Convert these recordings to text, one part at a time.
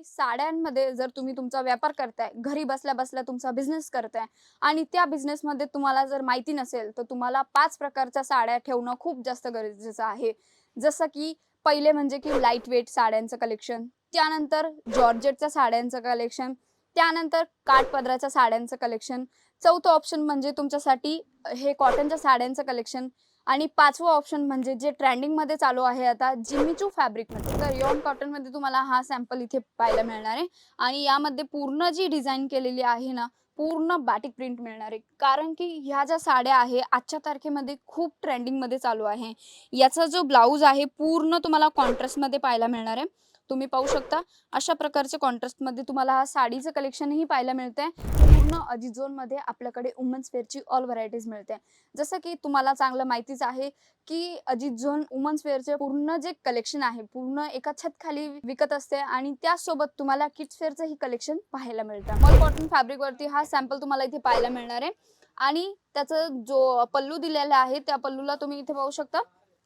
की साड्यांमध्ये जर तुम्ही तुमचा व्यापार करताय घरी बसल्या बसल्या तुमचा बिझनेस करताय आणि त्या बिझनेसमध्ये तुम्हाला जर माहिती नसेल तर तुम्हाला पाच प्रकारच्या साड्या ठेवणं खूप जास्त गरजेचं आहे. जसं की पहिले म्हणजे की लाइट वेट साड्यांचं कलेक्शन त्यानंतर जॉर्जेटच्या साड्यांचं कलेक्शन त्यानंतर काठपदराच्या साड्यांचं कलेक्शन चौथं ऑप्शन म्हणजे तुमच्यासाठी हे कॉटनच्या साड्यांचं कलेक्शन आणि पाचवं ऑप्शन म्हणजे जे ट्रेंडिंगमध्ये चालू आहे आता जिमीचू फॅब्रिकमध्ये तर यॉन कॉटनमध्ये तुम्हाला हा सॅम्पल इथे पाहायला मिळणार आहे. आणि यामध्ये पूर्ण जी डिझाईन केलेली आहे ना पूर्ण बॅटिक प्रिंट मिळणार आहे. कारण की ह्या ज्या साड्या आहे आजच्या तारखेमध्ये खूप ट्रेंडिंगमध्ये चालू आहे. याचा जो ब्लाऊज आहे पूर्ण तुम्हाला कॉन्ट्रास्टमध्ये पाहायला मिळणार आहे. तुम्ही पाहू शकता अशा प्रकारचे कॉन्ट्रास्टमध्ये तुम्हाला हा साडीचं कलेक्शनही पाहायला मिळतंय. पूर्ण अजित झोनमध्ये आपल्याकडे वुमन्स वेअरची ऑल व्हरायटीज मिळते. जसं की तुम्हाला चांगलं माहितीच आहे की अजित झोन वुमन्स वेअरचे पूर्ण जे कलेक्शन आहे पूर्ण एका छत खाली विकत असते आणि त्यासोबत तुम्हाला किड्स वेअरचं ही कलेक्शन पाहायला मिळतं. मल कॉटन फॅब्रिकवरती हा सॅम्पल तुम्हाला इथे पाहायला मिळणार आहे. आणि त्याचा जो पल्लू दिलेला आहे त्या पल्लूला तुम्ही इथे पाहू शकता.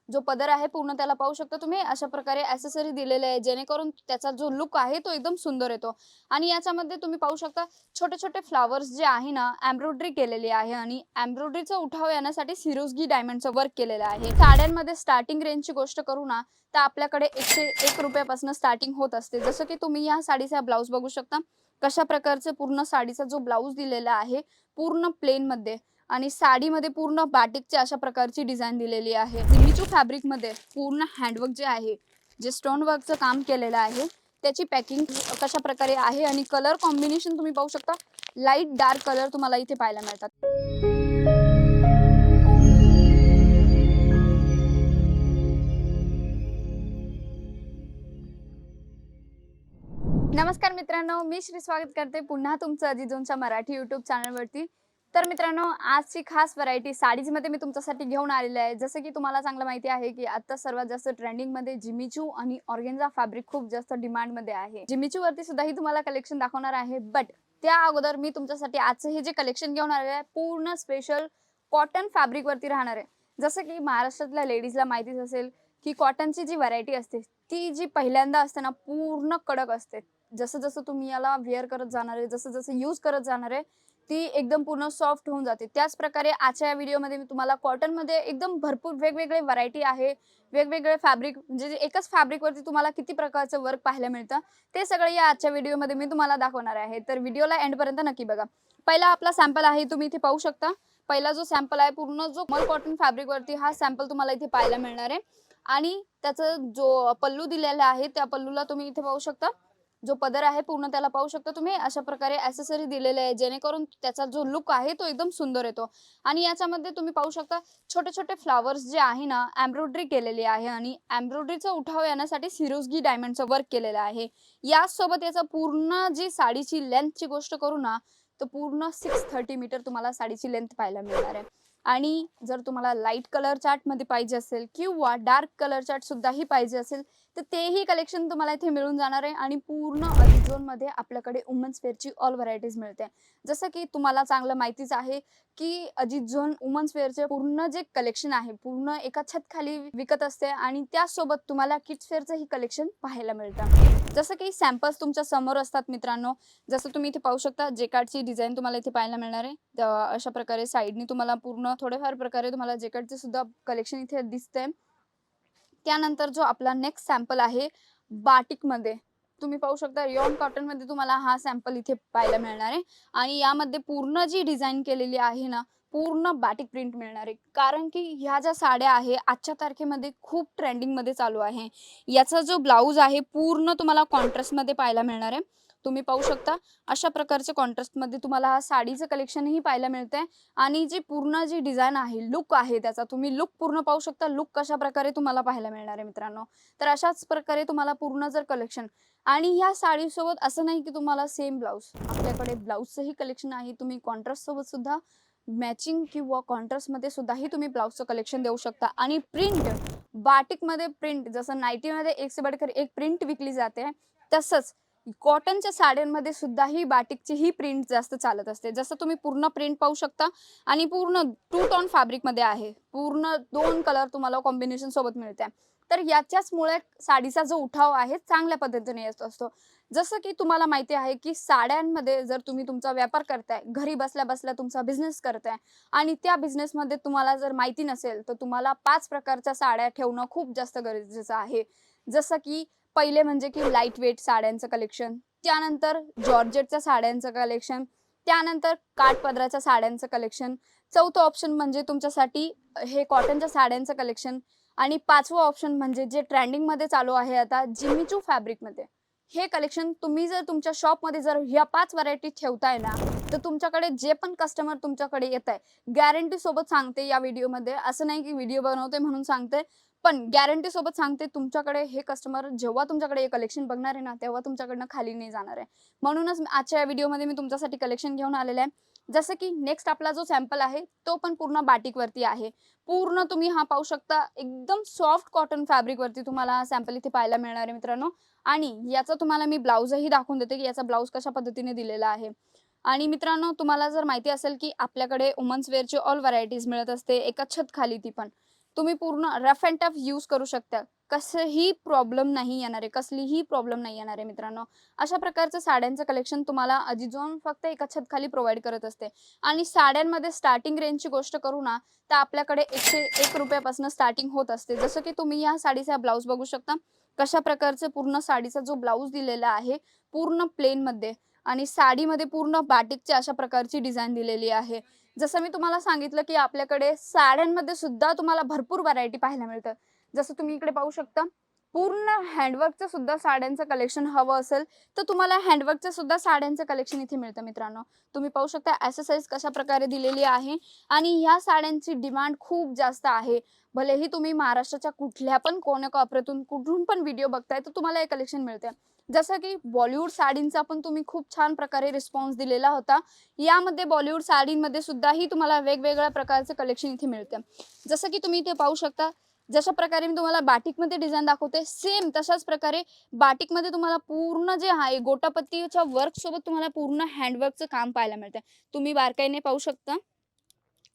जो पदर आहे पूर्ण त्याला पाहू शकता तुम्ही. अशा प्रकारे ॲसेसरी दिलेले आहे जेणेकरून त्याचा जो लुक आहे तो एकदम सुंदर येतो. आणि याच्यामध्ये तुम्ही पाहू शकता छोटे छोटे फ्लावर्स जे आहे ना एम्ब्रॉयडरी केलेली आहे आणि एम्ब्रॉयडरीचा उठाव येण्यासाठी सिरोजगी डायमंडचं वर्क केलेलं आहे. साड्यांमध्ये स्टार्टिंग रेंजची गोष्ट करू ना तर आपल्याकडे एकशे एक रुपयापासून स्टार्टिंग होत असते. जसं की तुम्ही या साडीचा ब्लाऊज बघू शकता. कशा प्रकारचे पूर्ण साडीचा जो ब्लाऊज दिलेला आहे पूर्ण प्लेनमध्ये आणि साडीमध्ये पूर्ण बाटिकच्या अशा प्रकारची डिझाईन दिलेली आहे. मिचू फॅब्रिकमध्ये पूर्ण हँडवर्क जे आहे जे स्टोन वर्कचं काम केलेलं आहे त्याची पॅकिंग कशा प्रकारे आहे आणि कलर कॉम्बिनेशन तुम्ही पाहू शकता. लाइट डार्क कलर तुम्हाला इथे पाहायला मिळतात. नमस्कार मित्रांनो मी श्री स्वागत करते पुन्हा तुमचं अजिजोनच्या मराठी युट्यूब चॅनलवरती तर मित्रांनो आजची खास व्हरायटी साडीजमध्ये मी तुमच्यासाठी घेऊन आलेली आहे. जसं की तुम्हाला चांगलं माहिती आहे की आता सर्वात जास्त ट्रेंडिंगमध्ये जिमिचू आणि ऑर्गेन्झा फॅब्रिक खूप जास्त डिमांडमध्ये आहे. जिमिचू वरती सुद्धा ही तुम्हाला कलेक्शन दाखवणार आहे. बट त्या अगोदर मी तुमच्यासाठी आजचं हे जे कलेक्शन घेऊन आलेलं आहे पूर्ण स्पेशल कॉटन फॅब्रिक वरती राहणार आहे. जसं की महाराष्ट्रातल्या लेडीजला माहितीच असेल की कॉटनची जी व्हरायटी असते ती जी पहिल्यांदा असते ना पूर्ण कडक असते. जसं जसं तुम्ही याला वेअर करत जाणार आहे जसं जसं यूज करत जाणार आहे ती एकदम पूर्ण सॉफ्ट होऊन जाते. त्याच प्रकारे आजच्या या व्हिडिओमध्ये मी तुम्हाला कॉटनमध्ये एकदम भरपूर वेगवेगळे व्हरायटी आहे. वेगवेगळे फॅब्रिक म्हणजे जे एकाच फॅब्रिकवरती तुम्हाला किती प्रकारचं वर्क पाहायला मिळतं ते सगळं या आजच्या व्हिडिओमध्ये मी तुम्हाला दाखवणार आहे. तर व्हिडिओला एंडपर्यंत नक्की बघा. पहिला आपला सॅम्पल आहे तुम्ही इथे पाहू शकता. पहिला जो सॅम्पल आहे पूर्ण जो मल कॉटन फॅब्रिकवरती हा सॅम्पल तुम्हाला इथे पाहायला मिळणार आहे. आणि त्याचा जो पल्लू दिलेला आहे त्या पल्लूला तुम्ही इथे पाहू शकता. जो पदर आहे पूर्ण त्याला पाहू शकता तुम्ही. अशा प्रकारे ऍसेसरी दिलेले आहे. जेणेकरून त्याचा जो लुक आहे तो एकदम सुंदर येतो. आणि याच्यामध्ये तुम्ही पाहू शकता छोटे छोटे फ्लावर्स जे आहे ना एम्ब्रॉयडरी केलेली आहे आणि एम्ब्रॉयडरीचा उठाव येण्यासाठी सिरोजगी डायमंडचं वर्क केलेलं आहे. यासोबत याचा पूर्ण जी साडीची लेंथची गोष्ट करू ना तर पूर्ण सिक्स थर्टी मीटर तुम्हाला साडीची लेंथ पाहायला मिळणार आहे. आणि जर तुम्हाला लाइट कलर चार्टमध्ये पाहिजे असेल किंवा डार्क कलर चार्ट सुद्धाही पाहिजे असेल तर तेही कलेक्शन तुम्हाला इथे मिळून जाणार आहे आणि पूर्ण अलिझोनमध्ये आपल्याकडे वुमन्स वेअरची ऑल व्हरायटीज मिळते. जसं की तुम्हाला चांगलं माहितीच आहे की अजित झोन वुमन्स वेअरचे पूर्ण जे कलेक्शन आहे पूर्ण एका छत खाली विकत असते आणि त्यासोबत तुम्हाला किड्स वेअरचंही कलेक्शन पाहायला मिळतं. जसं की सॅम्पल्स तुमच्यासमोर असतात मित्रांनो जसं तुम्ही इथे पाहू शकता जेकार्डची डिझाईन तुम्हाला इथे पाहायला मिळणार आहे. अशा प्रकारे साईडनी तुम्हाला पूर्ण थोडेफार प्रकारे तुम्हाला जेकार्डचे सुद्धा कलेक्शन इथे दिसतंय. त्यानंतर जो आपला नेक्स्ट सॅम्पल आहे बाटिकमध्ये तुम्ही पाहू शकता रिओन कॉटनमध्ये तुम्हाला हा सॅम्पल इथे पाहायला मिळणार आहे. आणि यामध्ये पूर्ण जी डिझाईन केलेली आहे ना पूर्ण बॅटिक प्रिंट मिळणार आहे. कारण की ह्या ज्या साड्या आहे आजच्या तारखेमध्ये खूप ट्रेंडिंगमध्ये चालू आहे. याचा जो ब्लाऊज आहे पूर्ण तुम्हाला कॉन्ट्रास्टमध्ये पाहायला मिळणार आहे. तुम्ही पाहू शकता अशा प्रकारचे कॉन्ट्रास्टमध्ये तुम्हाला हा साडीचं कलेक्शनही पाहायला मिळतंय. आणि जी पूर्ण जी डिझाईन आहे लुक आहे त्याचा तुम्ही लुक पूर्ण पाहू शकता. लुक कशा प्रकारे तुम्हाला पाहायला मिळणार आहे मित्रांनो. तर अशाच प्रकारे तुम्हाला पूर्ण जर कलेक्शन आणि ह्या साडीसोबत असं नाही की तुम्हाला सेम ब्लाऊज आपल्याकडे ब्लाऊजचंही कलेक्शन आहे. तुम्ही कॉन्ट्रास्टसोबत सुद्धा मॅचिंग किंवा कॉन्ट्रास्टमध्ये सुद्धाही तुम्ही ब्लाऊजचं कलेक्शन देऊ शकता. आणि प्रिंट बाटिकमध्ये प्रिंट जसं नाईटीमध्ये एक से बडकर एक प्रिंट विकली जाते तसंच कॉटनच्या साड्यांमध्ये सुद्धा ही बाटिकची ही प्रिंट जास्त चालत असते. जसं तुम्ही पूर्ण प्रिंट पाहू शकता आणि पूर्ण टू टॉन फॅब्रिकमध्ये आहे. पूर्ण दोन कलर तुम्हाला कॉम्बिनेशन सोबत मिळते तर याच्याचमुळे साडीचा जो उठाव आहे चांगल्या पद्धतीने येत असतो. जसं की तुम्हाला माहिती आहे की साड्यांमध्ये जर तुम्ही तुमचा व्यापार करताय घरी बसल्या बसल्या तुमचा बिझनेस करताय आणि त्या बिझनेसमध्ये तुम्हाला जर माहिती नसेल तर तुम्हाला पाच प्रकारच्या साड्या ठेवणं खूप जास्त गरजेचं आहे. जसं की पहिले म्हणजे की लाइट वेट साड्यांचं कलेक्शन त्यानंतर जॉर्जेटच्या साड्यांचं कलेक्शन त्यानंतर काठपदराच्या साड्यांचं कलेक्शन चौथं ऑप्शन म्हणजे तुमच्यासाठी हे कॉटनच्या साड्यांचं कलेक्शन आणि पाचवं ऑप्शन म्हणजे जे ट्रेंडिंगमध्ये चालू आहे आता जिमीचू फॅब्रिकमध्ये हे कलेक्शन तुम्ही जर तुमच्या शॉपमध्ये जर ह्या पाच व्हरायटी ठेवताय ना तर तुमच्याकडे जे पण कस्टमर तुमच्याकडे येत आहे गॅरंटी सोबत सांगते या व्हिडिओमध्ये असं नाही की व्हिडिओ बनवते म्हणून सांगते पण गॅरंटी सोबत सांगते तुमच्याकडे हे कस्टमर जेव्हा तुमच्याकडे हे कलेक्शन बघणार आहे ना तेव्हा तुमच्याकडनं खाली नाही जाणार आहे. म्हणूनच आजच्या या व्हिडिओमध्ये मी तुमच्यासाठी कलेक्शन घेऊन आलेलं आहे. जसं की नेक्स्ट आपला जो सॅम्पल आहे तो पण पूर्ण बाटिकवरती आहे. पूर्ण तुम्ही हा पाहू शकता एकदम सॉफ्ट कॉटन फॅब्रिकवरती तुम्हाला हा सॅम्पल इथे पाहायला मिळणार आहे मित्रांनो. आणि याचा तुम्हाला मी ब्लाऊजही दाखवून देते की याचा ब्लाऊज कशा पद्धतीने दिलेला आहे. आणि मित्रांनो तुम्हाला जर माहिती असेल की आपल्याकडे वुमन्स वेअरची ऑल व्हरायटीज मिळत असते एका छत खाली ती पण. तुम्ही पूर्ण रफ अँड टफ यूज करू शकता. कसंही प्रॉब्लेम नाही येणार आहे कसलीही प्रॉब्लेम नाही येणार आहे मित्रांनो. अशा प्रकारचं साड्यांचं कलेक्शन तुम्हाला अजिजोन फक्त एका छतखाली प्रोव्हाइड करत असते. आणि साड्यांमध्ये स्टार्टिंग रेंजची गोष्ट करू ना तर आपल्याकडे एकशे एक रुपयापासून स्टार्टिंग होत असते. जसं की तुम्ही या साडीचा ब्लाऊज बघू शकता. कशा प्रकारचे पूर्ण साडीचा जो ब्लाऊज दिलेला आहे पूर्ण प्लेनमध्ये आणि साडीमध्ये पूर्ण बाटिकची अशा प्रकारची डिझाईन दिलेली आहे. जसं मी तुम्हाला सांगितलं की आपल्याकडे साड्यांमध्ये सुद्धा तुम्हाला भरपूर व्हरायटी पाहायला मिळतं. जसं तुम्ही इकडे पाहू शकता पूर्ण हँडवर्कचं सुद्धा साड्यांचं कलेक्शन हवं असेल तर तुम्हाला हँडवर्कचं सुद्धा साड्यांचं कलेक्शन इथे मिळतं मित्रांनो. तुम्ही पाहू शकता ॲसेसरीज कशा प्रकारे दिलेली आहे आणि ह्या साड्यांची डिमांड खूप जास्त आहे. भलेही तुम्ही महाराष्ट्राच्या कुठल्या पण कोण्याकोपऱ्यातून कुठून पण व्हिडिओ बघताय तर तुम्हाला हे कलेक्शन मिळते जसं की बॉलिवूड साडींचा पण तुम्ही खूप छान प्रकारे रिस्पॉन्स दिलेला होता. यामध्ये बॉलिवूड साडींमध्ये सुद्धाही तुम्हाला वेगवेगळ्या प्रकारचं कलेक्शन इथे मिळतं जसं की तुम्ही इथे पाहू शकता जशा प्रकारे मी तुम्हाला बाटिकमध्ये डिझाईन दाखवते सेम तशाच प्रकारे बाटिकमध्ये तुम्हाला पूर्ण जे आहे गोटापत्तीच्या वर्क सोबत तुम्हाला पूर्ण हँडवर्कचं काम पाहायला मिळतं तुम्ही बारकाईने पाहू शकता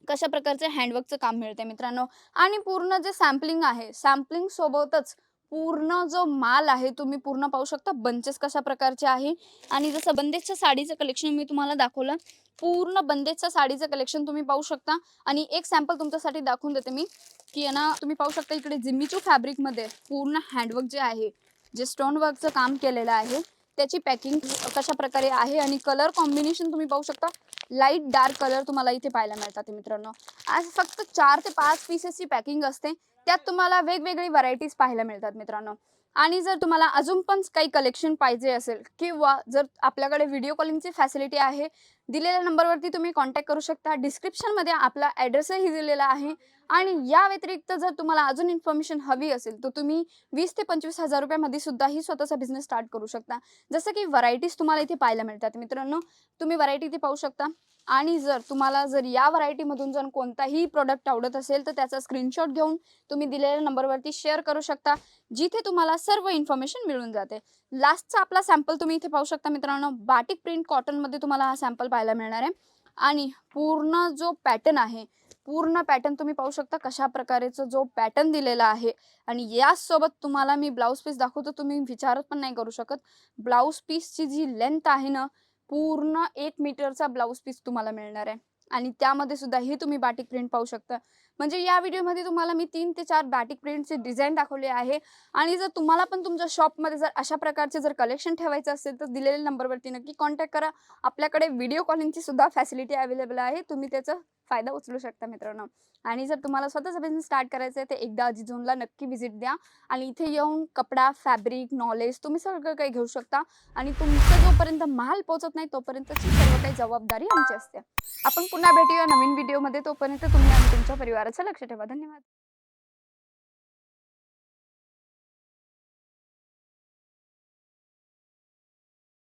कशा प्रकारचे हँडवर्कचं काम मिळते मित्रांनो. आणि पूर्ण जे सॅम्पलिंग आहे सॅम्पलिंग सोबतच पूर्ण जो माल आहे तुम्ही पूर्ण पाहू शकता. बंचेस कशा प्रकारचे आहे. आणि जसं बंदेजच्या साडीचं कलेक्शन मी तुम्हाला दाखवलं पूर्ण बंदेजच्या साडीचं कलेक्शन तुम्ही पाहू शकता. आणि एक सॅम्पल तुमच्यासाठी दाखवून देते मी की ना तुम्ही पाहू शकता इकडे जिम्मीचू फॅब्रिकमध्ये पूर्ण हँडवर्क जे आहे जे स्टोन वर्कचं काम केलेलं आहे त्याची पॅकिंग कशा प्रकारे आहे आणि कलर कॉम्बिनेशन तुम्ही पाहू शकता. लाइट डार्क कलर तुम्हाला इथे पाहायला मिळतात मित्रांनो. आज फक्त चार ते पाच पीसेसची पॅकिंग असते. त्यात तुम्हाला वेगवेगळी व्हरायटीज पाहायला मिळतात मित्रांनो. आणि जर तुम्हाला अजून पण काही कलेक्शन पाहिजे असेल किंवा जर आपल्याकडे व्हिडिओ कॉलिंगची फॅसिलिटी आहे दिलेल्या नंबरवरती तुम्ही कॉन्टॅक्ट करू शकता. डिस्क्रिप्शनमध्ये आपला ॲड्रेसही दिलेला आहे. आणि या व्यतिरिक्त जर तुम्हाला अजून इन्फॉर्मेशन हवी असेल तर तुम्ही वीस ते पंचवीस हजार रुपयामध्ये सुद्धाही स्वतःचा बिझनेस स्टार्ट करू शकता. जसं की व्हरायटीज तुम्हाला इथे पाहायला मिळतात. मित्रांनो तुम्ही व्हरायटी इथे पाहू शकता. आणि जर तुम्हाला जर या व्हरायटीमधून जर कोणताही प्रोडक्ट आवडत असेल तर त्याचा स्क्रीनशॉट घेऊन तुम्ही दिलेल्या नंबरवरती शेअर करू शकता. जिथे तुम्हाला सर्व इन्फॉर्मेशन मिळून जाते. लास्टचा आपला सॅम्पल तुम्ही इथे पाहू शकता मित्रांनो. बाटिक प्रिंट कॉटनमध्ये तुम्हाला हा सॅम्पल पाहायला मिळणार आहे. आणि पूर्ण जो पॅटर्न आहे पूर्ण पॅटर्न तुम्ही पाहू शकता कशा प्रकारेचा जो पॅटर्न दिलेला आहे. आणि यासोबत तुम्हाला मी ब्लाऊज पीस दाखवतो तुम्ही विचारत पण नाही करू शकत. ब्लाऊज पीसची जी लेंथ आहे ना पूर्ण एक मीटरचा ब्लाऊज पीस तुम्हाला मिळणार आहे. आणि त्यामध्ये सुद्धा हे तुम्ही बाटिक प्रिंट पाहू शकता. म्हणजे या व्हिडिओमध्ये तुम्हाला मी तीन ते चार बॅटिक प्रिंटचे डिझाईन दाखवले आहे. आणि जर तुम्हाला पण तुमच्या शॉपमध्ये जर अशा प्रकारचे जर कलेक्शन ठेवायचं असेल तर दिलेल्या नंबरवरती नक्की कॉन्टॅक्ट करा. आपल्याकडे व्हिडिओ कॉलिंगची सुद्धा फॅसिलिटी अवेलेबल आहे. तुम्ही त्याचं फायदा उचलू शकता मित्रांनो. आणि जर तुम्हाला स्वतःचा बिझनेस स्टार्ट करायचा आहे तर एकदा अजिझोनला नक्की व्हिजिट द्या. आणि इथे येऊन कपडा फॅब्रिक नॉलेज तुम्ही सगळं काही घेऊ शकता. आणि तुमचा जोपर्यंत माल पोहोचत नाही तोपर्यंतची सर्व काही जबाबदारी आमची असते. आपण पुन्हा भेटूया नवीन व्हिडिओमध्ये तोपर्यंत तुम्ही आणि तुमच्या परिवाराचं लक्ष ठेवा. धन्यवाद.